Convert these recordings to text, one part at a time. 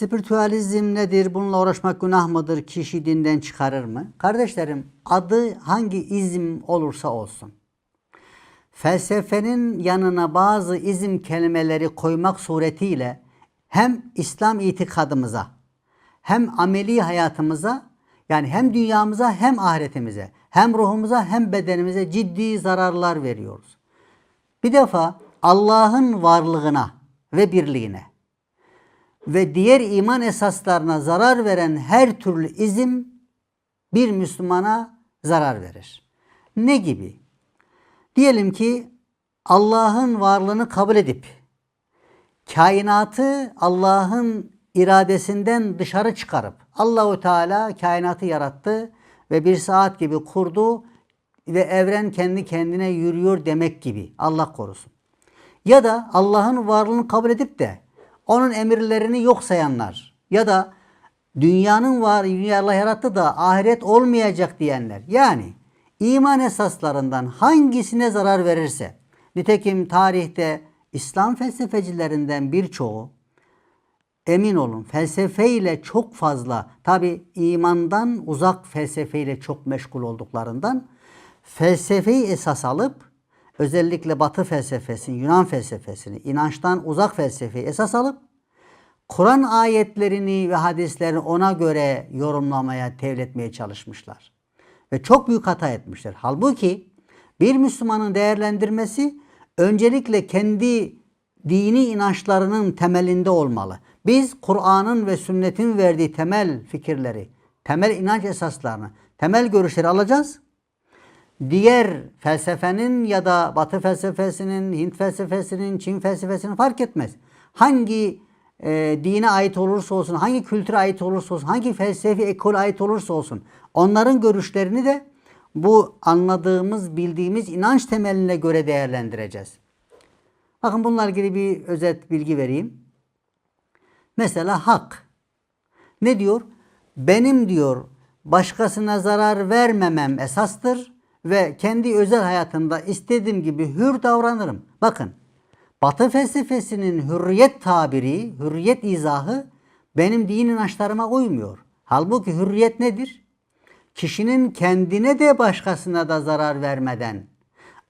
Spiritüalizm nedir? Bununla uğraşmak günah mıdır? Kişi dinden çıkarır mı? Kardeşlerim adı hangi izm olursa olsun. Felsefenin yanına bazı izim kelimeleri koymak suretiyle hem İslam itikadımıza hem ameli hayatımıza yani hem dünyamıza hem ahiretimize hem ruhumuza hem bedenimize ciddi zararlar veriyoruz. Bir defa Allah'ın varlığına ve birliğine ve diğer iman esaslarına zarar veren her türlü izim bir Müslümana zarar verir. Ne gibi? Diyelim ki Allah'ın varlığını kabul edip kainatı Allah'ın iradesinden dışarı çıkarıp Allahu Teala kainatı yarattı ve bir saat gibi kurdu ve evren kendi kendine yürüyor demek gibi. Allah korusun. Ya da Allah'ın varlığını kabul edip de onun emirlerini yok sayanlar ya da dünyanın var dünya Allah yarattı da ahiret olmayacak diyenler. Yani iman esaslarından hangisine zarar verirse nitekim tarihte İslam felsefecilerinden birçoğu emin olun felsefeyle çok fazla tabi imandan uzak felsefeyle çok meşgul olduklarından felsefeyi esas alıp özellikle Batı felsefesini, Yunan felsefesini, inançtan uzak felsefeyi esas alıp Kur'an ayetlerini ve hadislerini ona göre yorumlamaya, tevletmeye çalışmışlar. Ve çok büyük hata etmişler. Halbuki bir Müslümanın değerlendirmesi öncelikle kendi dini inançlarının temelinde olmalı. Biz Kur'an'ın ve sünnetin verdiği temel fikirleri, temel inanç esaslarını, temel görüşleri alacağız. Diğer felsefenin ya da Batı felsefesinin, Hint felsefesinin, Çin felsefesinin fark etmez. Hangi e, dine ait olursa olsun, hangi kültüre ait olursa olsun, hangi felsefi ekol ait olursa olsun onların görüşlerini de bu anladığımız, bildiğimiz inanç temeline göre değerlendireceğiz. Bakın bununla ilgili bir özet bilgi vereyim. Mesela hak. Ne diyor? Benim diyor başkasına zarar vermemem esastır ve kendi özel hayatımda istediğim gibi hür davranırım. Bakın Batı felsefesinin hürriyet tabiri, hürriyet izahı benim din inançlarıma uymuyor. Halbuki hürriyet nedir? Kişinin kendine de başkasına da zarar vermeden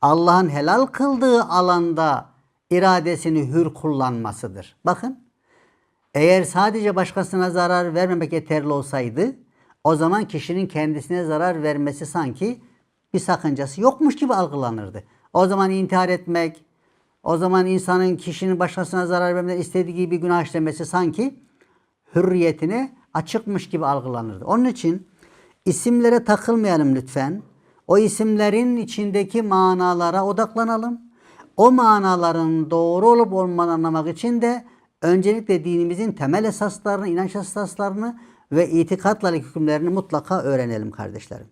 Allah'ın helal kıldığı alanda iradesini hür kullanmasıdır. Bakın eğer sadece başkasına zarar vermemek yeterli olsaydı o zaman kişinin kendisine zarar vermesi sanki bir sakıncası yokmuş gibi algılanırdı. O zaman intihar etmek, o zaman insanın kişinin başkasına zarar vermeden istediği gibi günah işlemesi sanki hürriyetine açıkmış gibi algılanırdı. Onun için isimlere takılmayalım lütfen. O isimlerin içindeki manalara odaklanalım. O manaların doğru olup olmadığını anlamak için de öncelikle dinimizin temel esaslarını, inanç esaslarını ve itikatla hükümlerini mutlaka öğrenelim kardeşlerim.